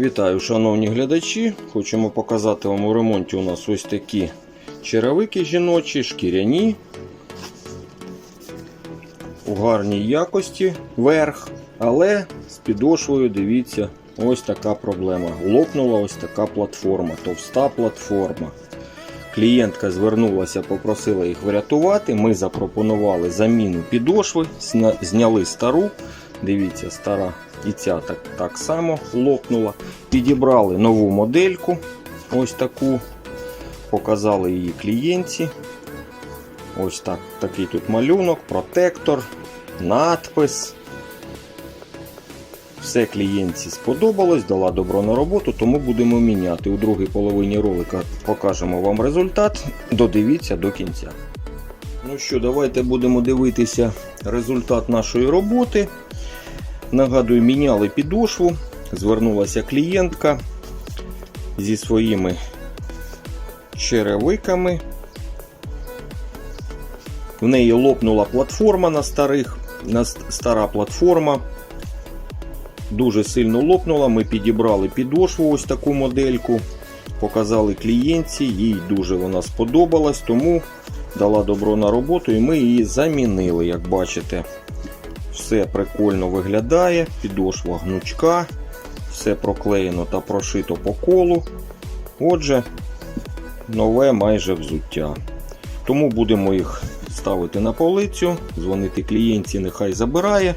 Вітаю, шановні глядачі. Хочемо показати вам у ремонті у нас ось такі черевики жіночі, шкіряні. У гарній якості верх, але з підошвою, дивіться, ось така проблема. Лопнула ось така платформа, товста платформа. Клієнтка звернулася, попросила їх врятувати. Ми запропонували заміну підошви, зняли стару. Дивіться, стара і ця так, так само лопнула. Підібрали нову модельку, ось таку. Показали її клієнтці. Ось так, такий тут малюнок, протектор, надпис. Все клієнтці сподобалось, дала добро на роботу, тому будемо міняти. У другій половині ролика покажемо вам результат. Додивіться до кінця. Ну що, давайте будемо дивитися результат нашої роботи. Нагадую, міняли підошву. Звернулася клієнтка зі своїми черевиками. В неї лопнула платформа на старих, на ст- стара платформа. Дуже сильно лопнула. Ми підібрали підошву, ось таку модельку. Показали клієнтці, їй дуже вона сподобалась, тому дала добро на роботу і ми її замінили, як бачите. Все прикольно виглядає, підошва гнучка, все проклеєно та прошито по колу. Отже, нове майже взуття. Тому будемо їх ставити на полицю, дзвонити клієнтці, нехай забирає.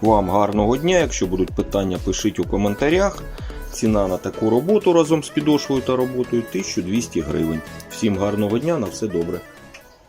Вам гарного дня. Якщо будуть питання, пишіть у коментарях. Ціна на таку роботу разом з підошвою та роботою 1200 гривень. Всім гарного дня, на все добре.